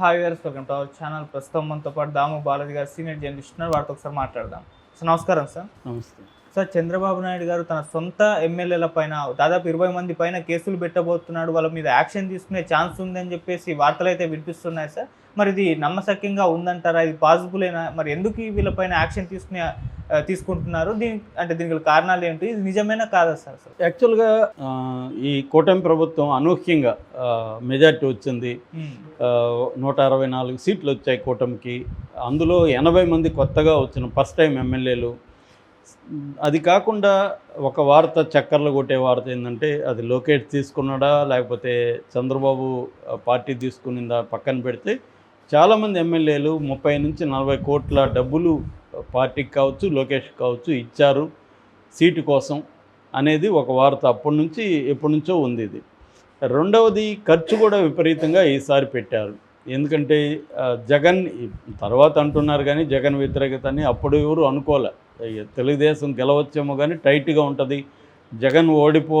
Hi గారు welcome to our channel. ప్రస్తుతం మనతో పాటు దాము బాలాజీ గారు సీనియర్ జర్నలిస్ట్ ఉన్నారు. వారితో ఒకసారి మాట్లాడదాం. సార్ నమస్కారం సార్. నమస్తే. సార్ చంద్రబాబు నాయుడు గారు తన సొంత ఎమ్మెల్యేల పైన దాదాపు ఇరవై మంది పైన కేసులు పెట్టబోతున్నాడు. వాళ్ళ మీద యాక్షన్ తీసుకునే ఛాన్స్ ఉందని చెప్పేసి వార్తలు అయితే వినిపిస్తున్నాయి సార్. మరి ఇది నమ్మశక్యంగా ఉందంటారా? ఇది పాసిబులేనా మరి ఎందుకు వీళ్ళపైన యాక్షన్ తీసుకునే తీసుకుంటున్నారు. దీని అంటే దీనికి కారణాలు ఏంటి? ఇది నిజమేనా కాదా సార్ యాక్చువల్గా ఈ కూటమి ప్రభుత్వం అనూహ్యంగా మెజార్టీ వచ్చింది. నూట అరవై నాలుగు సీట్లు వచ్చాయి కూటమికి. అందులో ఎనభై మంది కొత్తగా వచ్చిన ఫస్ట్ టైం ఎమ్మెల్యేలు. అది కాకుండా ఒక వార్త చక్కర్లు కొట్టే వార్త ఏంటంటే అది లోకేష్ తీసుకున్నాడా లేకపోతే చంద్రబాబు పార్టీ తీసుకునిందా పక్కన పెడితే చాలామంది ఎమ్మెల్యేలు ముప్పై నుంచి నలభై కోట్ల డబ్బులు పార్టీకి కావచ్చు లోకేష్ కావచ్చు ఇచ్చారు సీటు కోసం అనేది ఒక వార్త అప్పటి నుంచి ఎప్పటి నుంచో ఉంది ఇది. రెండవది ఖర్చు కూడా విపరీతంగా ఈసారి పెట్టారు. ఎందుకంటే జగన్ తర్వాత అంటున్నారు కానీ జగన్ వ్యతిరేకత అని అప్పుడు ఎవరు అనుకోలే. తెలుగుదేశం గెలవచ్చేమో కానీ టైట్గా ఉంటుంది. జగన్ ఓడిపో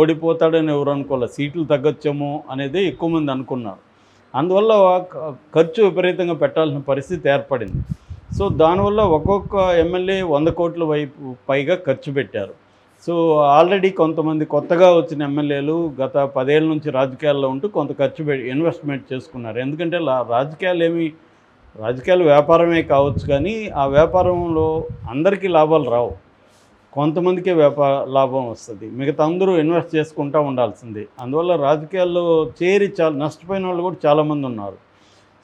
ఓడిపోతాడని ఎవరు అనుకోలే. సీట్లు తగ్గొచ్చేమో అనేది ఎక్కువ మంది అనుకున్నారు. అందువల్ల ఖర్చు విపరీతంగా పెట్టాల్సిన పరిస్థితి ఏర్పడింది. సో దానివల్ల ఒక్కొక్క ఎమ్మెల్యే వంద కోట్ల వైపు పైగా ఖర్చు పెట్టారు. సో ఆల్రెడీ కొంతమంది కొత్తగా వచ్చిన ఎమ్మెల్యేలు గత పదేళ్ళ నుంచి రాజకీయాల్లో ఉంటూ కొంత ఖర్చు పెట్టి ఇన్వెస్ట్మెంట్ చేసుకున్నారు. ఎందుకంటే రాజకీయాలు ఏమి రాజకీయాలు వ్యాపారమే కావచ్చు కానీ ఆ వ్యాపారంలో అందరికీ లాభాలు రావు. కొంతమందికే వ్యాపార లాభం వస్తుంది. మిగతా అందరూ ఇన్వెస్ట్ చేసుకుంటూ ఉండాల్సిందే. అందువల్ల రాజకీయాల్లో చేరి చాలా నష్టపోయిన వాళ్ళు కూడా చాలామంది ఉన్నారు.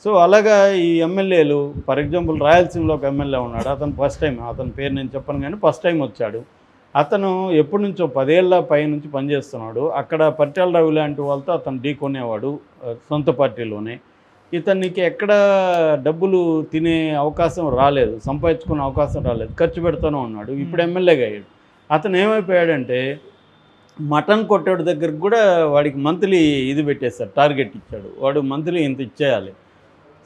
సో అలాగా ఈ ఎమ్మెల్యేలు ఫర్ ఎగ్జాంపుల్ రాయలసీమలో ఒక ఎమ్మెల్యే ఉన్నాడు అతను ఫస్ట్ టైం అతని పేరు నేను చెప్పను కానీ ఫస్ట్ టైం వచ్చాడు. అతను ఎప్పటి నుంచో పదేళ్ళ పై నుంచి పనిచేస్తున్నాడు. అక్కడ పట్టాల రవి లాంటి వాళ్ళతో అతను ఢీ కొనేవాడు ఆ, సొంత పార్టీలోనే. ఇతనికి ఎక్కడ డబ్బులు తినే అవకాశం రాలేదు సంపాదించుకునే అవకాశం రాలేదు ఖర్చు పెడుతూనే ఉన్నాడు. ఇప్పుడు ఎమ్మెల్యేగా అయ్యాడు. అతను ఏమైపోయాడంటే మటన్ కొట్టాడు దగ్గరకు కూడా వాడికి మంత్లీ ఇది పెట్టేశారు టార్గెట్ ఇచ్చాడు. వాడు మంత్లీ ఇంత ఇచ్చేయాలి.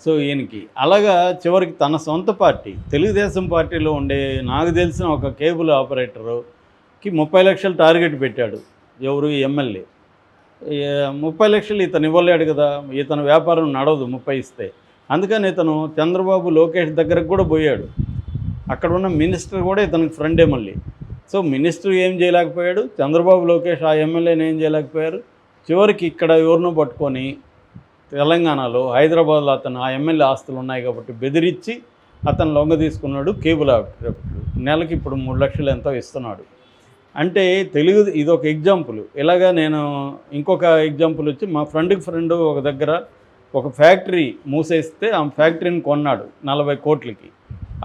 సో ఈయనకి. అలాగా చివరికి తన సొంత పార్టీ తెలుగుదేశం పార్టీలో ఉండే నాకు తెలిసిన ఒక కేబుల్ ఆపరేటరుకి ముప్పై లక్షలు టార్గెట్ పెట్టాడు ఎవరు? ఎమ్మెల్యే. ముప్పై లక్షలు ఇతను ఇవ్వలేడు కదా ఇతను వ్యాపారం నడవదు ముప్పై ఇస్తే. అందుకని ఇతను చంద్రబాబు లోకేష్ దగ్గరకు కూడా పోయాడు. అక్కడ ఉన్న మినిస్టర్ కూడా ఇతనికి ఫ్రెండే మళ్ళీ. సో మినిస్టర్ ఏం చేయలేకపోయాడు చంద్రబాబు లోకేష్ ఆ ఎమ్మెల్యేని ఏం చేయలేకపోయారు. చివరికి ఇక్కడ ఎవరినో పట్టుకొని తెలంగాణలో హైదరాబాద్లో అతను ఆ ఎమ్మెల్యే ఆస్తులు ఉన్నాయి కాబట్టి బెదిరించి అతను లొంగ తీసుకున్నాడు కేబుల్ ఆపరేటర్ నెలకి ఇప్పుడు మూడు లక్షలు ఎంతో ఇస్తున్నాడు. అంటే తెలుగు ఇది ఒక ఎగ్జాంపుల్ ఇలాగా నేను ఇంకొక ఎగ్జాంపుల్ వచ్చి మా ఫ్రెండ్కి ఫ్రెండ్ ఒక దగ్గర ఒక ఫ్యాక్టరీ మూసేస్తే ఆ ఫ్యాక్టరీని కొన్నాడు నలభై కోట్లకి.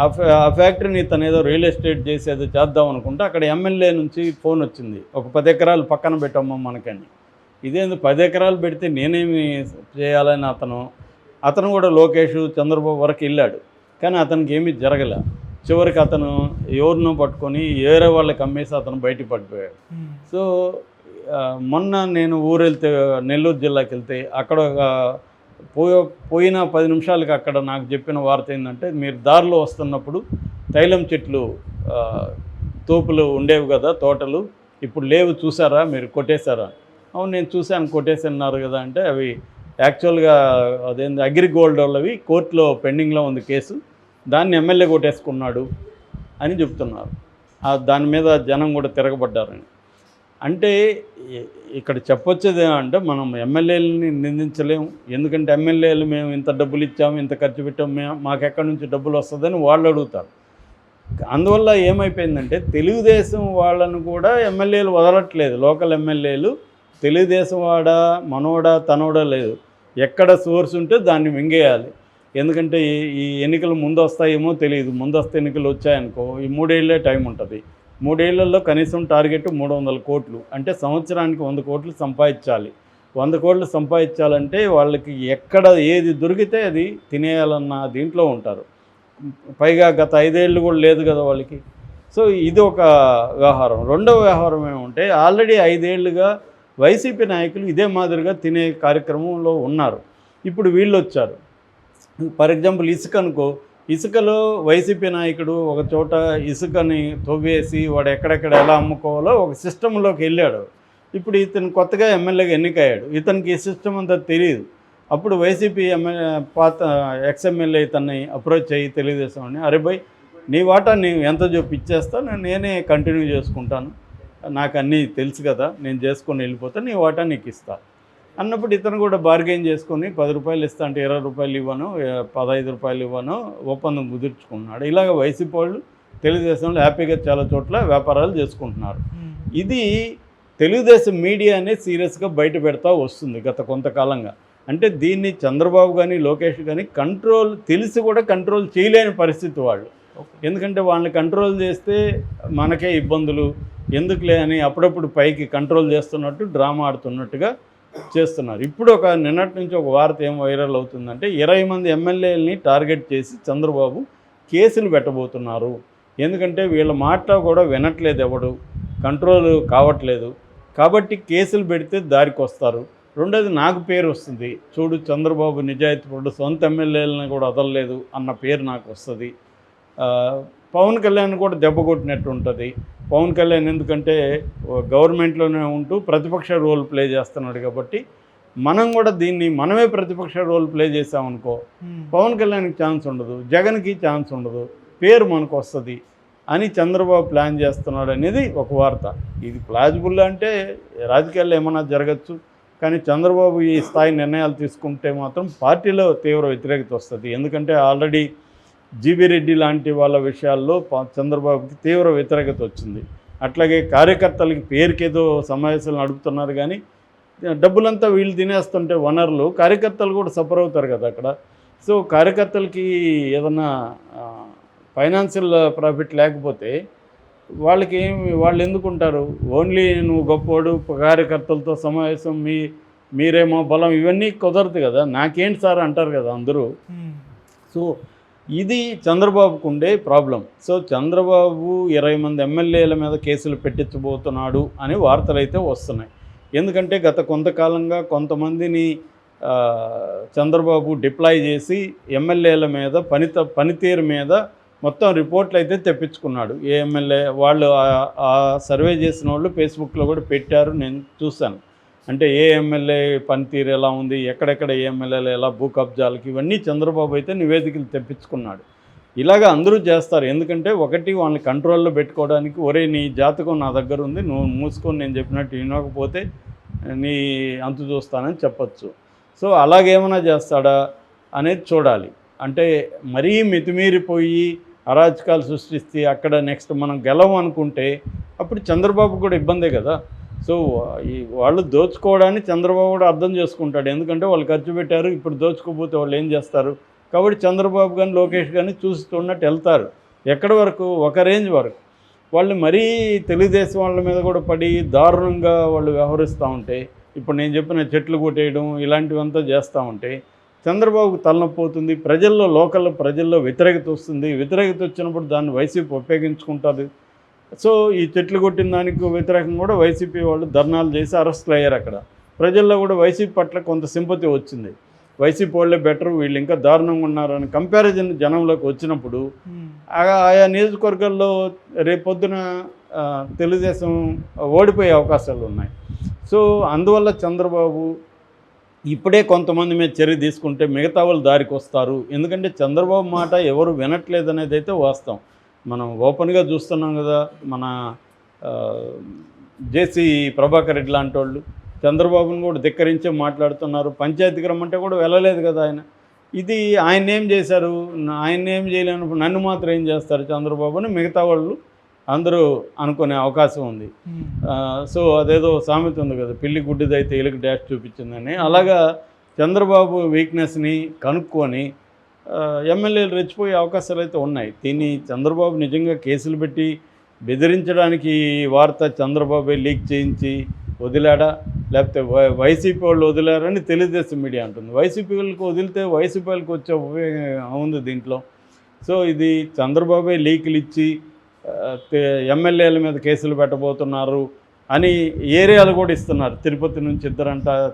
ఆ ఫ్యా ఆ ఫ్యాక్టరీని ఇతను ఏదో రియల్ ఎస్టేట్ చేసేదో చేద్దాం అనుకుంటే అక్కడ ఎమ్మెల్యే నుంచి ఫోన్ వచ్చింది. ఒక పది ఎకరాలు పక్కన పెట్టమ్మా మనకని. ఇదేంది పది ఎకరాలు పెడితే నేనేమి చేయాలని అతను అతను కూడా లోకేష్ చంద్రబాబు వరకు వెళ్ళాడు. కానీ అతనికి ఏమీ జరగలే. చివరికి అతను ఎవరినో పట్టుకొని వేరే వాళ్ళకి అమ్మేసి అతను బయటికి పడిపోయాడు. సో మొన్న నేను ఊరు వెళ్తే నెల్లూరు జిల్లాకి వెళ్తే అక్కడ ఒక పోయో పోయిన పది నిమిషాలకి అక్కడ నాకు చెప్పిన వార్త ఏంటంటే మీరు దారిలో వస్తున్నప్పుడు తైలం చెట్లు తోపులు ఉండేవి కదా తోటలు ఇప్పుడు లేవు చూసారా మీరు కొట్టేశారా? అవును నేను చూశాను కొట్టేసన్నారు కదా అంటే అవి యాక్చువల్గా అదేంది అగ్రిగోల్డ్ వాళ్ళవి కోర్టులో పెండింగ్లో ఉంది కేసు. దాన్ని ఎమ్మెల్యే కొట్టేసుకున్నాడు అని చెప్తున్నారు. దాని మీద జనం కూడా తిరగబడ్డారని. అంటే ఇక్కడ చెప్పొచ్చేది అంటే మనం ఎమ్మెల్యేలని నిందించలేము. ఎందుకంటే ఎమ్మెల్యేలు మేము ఇంత డబ్బులు ఇచ్చాము ఇంత ఖర్చు పెట్టాము మేము మాకు ఎక్కడి నుంచి డబ్బులు వస్తుందని వాళ్ళు అడుగుతారు. అందువల్ల ఏమైపోయిందంటే తెలుగుదేశం వాళ్ళను కూడా ఎమ్మెల్యేలు వదలట్లేదు లోకల్ ఎమ్మెల్యేలు తెలుగుదేశం వాడా మనోడా తనోడా లేదు. ఎక్కడ సోర్స్ ఉంటే దాన్ని మింగేయాలి. ఎందుకంటే ఈ- ఎన్నికలు ముందు వస్తాయేమో తెలియదు ముందస్తు ఎన్నికలు వచ్చాయనుకో ఈ మూడేళ్ళే టైం ఉంటుంది. మూడేళ్ళలో కనీసం టార్గెట్ మూడు వందల కోట్లు. అంటే సంవత్సరానికి వంద కోట్లు సంపాదించాలి. వంద కోట్లు సంపాదించాలంటే వాళ్ళకి ఎక్కడ ఏది దొరికితే అది తినేయాలన్న దీంట్లో ఉంటారు. పైగా గత ఐదేళ్ళు కూడా లేదు కదా వాళ్ళకి. సో ఇది ఒక వ్యవహారం. రెండవ వ్యవహారం ఏమంటే ఆల్రెడీ ఐదేళ్ళుగా వైసీపీ నాయకులు ఇదే మాదిరిగా తినే కార్యక్రమంలో ఉన్నారు. ఇప్పుడు వీళ్ళు వచ్చారు ఫర్ ఎగ్జాంపుల్ ఇసుక అనుకో ఇసుకలో వైసీపీ నాయకుడు ఒక చోట ఇసుకని తవ్వేసి వాడు ఎక్కడెక్కడ ఎలా అమ్ముకోవాలో ఒక సిస్టంలోకి వెళ్ళాడు. ఇప్పుడు ఇతను కొత్తగా ఎమ్మెల్యేగా ఎన్నికయ్యాడు. ఇతనికి ఈ సిస్టమ్ అంతా తెలియదు అప్పుడు వైసీపీ ఎమ్మెల్యే పాత ఎక్స్ఎమ్మెల్యే ఇతన్ని అప్రోచ్ అయ్యి తెలియజేశామని అరే భయ్ నీ వాటా నీవు ఎంత చెప్పి ఇచ్చేస్తా నేను నేనే కంటిన్యూ చేసుకుంటాను. నాకు అన్నీ తెలుసు కదా నేను చేసుకొని వెళ్ళిపోతా నీ వాటా నీకు ఇస్తా. అన్నప్పుడు ఇతను కూడా బార్గెన్ చేసుకొని పది రూపాయలు ఇస్తా అంటే ఇరవై రూపాయలు ఇవ్వను పదహైదు రూపాయలు ఇవ్వను ఒప్పందం కుదుర్చుకున్నాడు ఇలాగ వైసీపీ వాళ్ళు తెలుగుదేశంలో హ్యాపీగా చాలా చోట్ల వ్యాపారాలు చేసుకుంటున్నారు. ఇది తెలుగుదేశం మీడియా అనేది సీరియస్గా బయట పెడతా వస్తుంది గత కొంతకాలంగా. అంటే దీన్ని చంద్రబాబు కానీ లోకేష్ కానీ కంట్రోల్ తెలిసి కూడా కంట్రోల్ చేయలేని పరిస్థితి వాళ్ళు. ఎందుకంటే వాళ్ళని కంట్రోల్ చేస్తే మనకే ఇబ్బందులు. ఎందుకులే అని అప్పుడప్పుడు పైకి కంట్రోల్ చేస్తున్నట్టు డ్రామా ఆడుతున్నట్టుగా చేస్తున్నారు. ఇప్పుడు ఒక నిన్నటి నుంచి ఒక వార్త ఏం వైరల్ అవుతుందంటే ఇరవై మంది ఎమ్మెల్యేలని టార్గెట్ చేసి చంద్రబాబు కేసులు పెట్టబోతున్నారు. ఎందుకంటే వీళ్ళ మాట కూడా వినట్లేదు ఎవడు. కంట్రోల్ కావట్లేదు. కాబట్టి కేసులు పెడితే దారికి వస్తారు. రెండోది నాకు పేరు వస్తుంది. చూడు చంద్రబాబు నిజాయితీపరుడు సొంత ఎమ్మెల్యేలను కూడా వదలలేదు అన్న పేరు నాకు వస్తుంది. పవన్ కళ్యాణ్ కూడా దెబ్బ కొట్టినట్టు ఉంటుంది. పవన్ కళ్యాణ్ ఎందుకంటే గవర్నమెంట్లోనే ఉంటూ ప్రతిపక్ష రోల్ ప్లే చేస్తున్నాడు కాబట్టి మనం కూడా దీన్ని మనమే ప్రతిపక్ష రోల్ ప్లే చేసామనుకో పవన్ కళ్యాణ్కి ఛాన్స్ ఉండదు జగన్కి ఛాన్స్ ఉండదు పేరు మనకు వస్తుంది అని చంద్రబాబు ప్లాన్ చేస్తున్నాడు అనేది ఒక వార్త. ఇది ప్లాజిబుల్ అంటే రాజకీయాల్లో ఏమైనా జరగచ్చు కానీ చంద్రబాబు ఈ స్థాయి నిర్ణయాలు తీసుకుంటే మాత్రం పార్టీలో తీవ్ర వ్యతిరేకత వస్తుంది. ఎందుకంటే ఆల్రెడీ జీబీ రెడ్డి లాంటి వాళ్ళ విషయాల్లో చంద్రబాబుకి తీవ్ర వ్యతిరేకత వచ్చింది. అట్లాగే కార్యకర్తలకి పేరుకేదో సమావేశాలు నడుపుతున్నారు కానీ డబ్బులంతా వీళ్ళు తినేస్తుంటే వనరులు కార్యకర్తలు కూడా సఫర్ అవుతారు కదా అక్కడ. సో కార్యకర్తలకి ఏదన్నా ఫైనాన్షియల్ ప్రాఫిట్ లేకపోతే వాళ్ళకి ఏమి వాళ్ళు ఎందుకుంటారు? ఓన్లీ నువ్వు గొప్పోడు కార్యకర్తలతో సమావేశం మీ మీరేమో బలం ఇవన్నీ కుదరదు కదా. నాకేంటి సార్ అంటారు కదా అందరూ. సో ఇది చంద్రబాబుకు ఉండే ప్రాబ్లం. సో చంద్రబాబు ఇరవై మంది ఎమ్మెల్యేల మీద కేసులు పెట్టించబోతున్నాడు అని వార్తలు అయితే వస్తున్నాయి. ఎందుకంటే గత కొంతకాలంగా కొంతమందిని చంద్రబాబు డిప్లాయ్ చేసి ఎమ్మెల్యేల మీద పనిత పనితీరు మీద మొత్తం రిపోర్ట్లు అయితే తెప్పించుకున్నాడు. ఏ ఎమ్మెల్యే వాళ్ళు ఆ సర్వే చేసిన వాళ్ళు ఫేస్బుక్లో కూడా పెట్టారు నేను చూశాను. అంటే ఏ ఎమ్మెల్యే పనితీరు ఎలా ఉంది ఎక్కడెక్కడ ఏ ఎమ్మెల్యేలు ఎలా భూ కబ్జాలకి ఇవన్నీ చంద్రబాబు అయితే నివేదికలు తెప్పించుకున్నాడు. ఇలాగ అందరూ చేస్తారు. ఎందుకంటే ఒకటి వాళ్ళని కంట్రోల్లో పెట్టుకోవడానికి ఒరే నీ జాతకం నా దగ్గర ఉంది నువ్వు మూసుకొని నేను చెప్పినట్టు వినకపోతే నీ అంతు చూస్తానని చెప్పచ్చు. సో అలాగేమైనా చేస్తాడా అనేది చూడాలి. అంటే మరీ మితిమీరిపోయి అరాచకాలు సృష్టిస్తే అక్కడ నెక్స్ట్ మనం గెలవం అనుకుంటే అప్పుడు చంద్రబాబు కూడా ఇబ్బందే కదా. సో ఈ వాళ్ళు దోచుకోవడాన్ని చంద్రబాబు కూడా అర్థం చేసుకుంటాడు. ఎందుకంటే వాళ్ళు ఖర్చు పెట్టారు ఇప్పుడు దోచుకోపోతే వాళ్ళు ఏం చేస్తారు? కాబట్టి చంద్రబాబు కానీ లోకేష్ కానీ చూస్తున్నట్టు వెళ్తారు. ఎక్కడి వరకు? ఒక రేంజ్ వరకు. వాళ్ళు మరీ తెలుగుదేశం వాళ్ళ మీద కూడా పడి దారుణంగా వాళ్ళు వ్యవహరిస్తూ ఉంటే ఇప్పుడు నేను చెప్పిన చెట్లు కొట్టేయడం ఇలాంటివంతా చేస్తూ ఉంటే చంద్రబాబుకు తలనొప్పి అవుతుంది. ప్రజల్లో లోకల్ ప్రజల్లో వ్యతిరేకత వస్తుంది. వ్యతిరేకత వచ్చినప్పుడు దాన్ని వైసీపీ ఉపయోగించుకుంటుంది. సో ఈ చెట్లు కొట్టిన దానికి వ్యతిరేకంగా కూడా వైసీపీ వాళ్ళు ధర్నాలు చేసి అరెస్ట్లు అయ్యారు అక్కడ. ప్రజల్లో కూడా వైసీపీ పట్ల కొంత సింపతి వచ్చింది. వైసీపీ వాళ్ళే బెటర్ వీళ్ళు ఇంకా దారుణంగా ఉన్నారని కంపారిజన్ జనంలోకి వచ్చినప్పుడు ఆ- ఆయా నియోజకవర్గాల్లో రేపొద్దున తెలుగుదేశం ఓడిపోయే అవకాశాలు ఉన్నాయి. సో అందువల్ల చంద్రబాబు ఇప్పుడే కొంతమంది మీద చర్య తీసుకుంటే మిగతా వాళ్ళు దారికి వస్తారు. ఎందుకంటే చంద్రబాబు మాట ఎవరు వినట్లేదు అనేది అయితే వాస్తవం. మనం ఓపెన్గా చూస్తున్నాం కదా మన జేసీ ప్రభాకర్ రెడ్డి లాంటి వాళ్ళు. చంద్రబాబును కూడా ధిక్కరించే మాట్లాడుతున్నారు. పంచాయతీకి రమ్మంటే కూడా వెళ్ళలేదు కదా ఆయన. ఇది ఆయన ఏం చేశారు? ఆయన ఏం చేయలేనప్పుడు నన్ను మాత్రం ఏం చేస్తారు చంద్రబాబు అని మిగతా వాళ్ళు అందరూ అనుకునే అవకాశం ఉంది. ఆ, సో అదేదో సామెత ఉంది కదా పిల్లి గుడ్డిదైతే ఎలుగు డాష్ చూపించిందని. అలాగా చంద్రబాబు వీక్నెస్ని కనుక్కొని ఎమ్మెల్యేలు రెచ్చిపోయే అవకాశాలు అయితే ఉన్నాయి. దీన్ని చంద్రబాబు నిజంగా కేసులు పెట్టి బెదిరించడానికి వార్త చంద్రబాబే లీక్ చేయించి వదిలాడా? లేకపోతే వై- వైసీపీ వాళ్ళు వదిలారని తెలుగుదేశం మీడియా అంటుంది. వైసీపీ వాళ్ళకి వదిలితే వైసీపీ వాళ్ళకి వచ్చే ఉపయోగం ఉంది దీంట్లో. సో ఇది చంద్రబాబే లీకులు ఇచ్చి ఎమ్మెల్యేల మీద కేసులు పెట్టబోతున్నారు అని ఏరియాలు కూడా ఇస్తున్నారు. తిరుపతి నుంచి ఇద్దరంట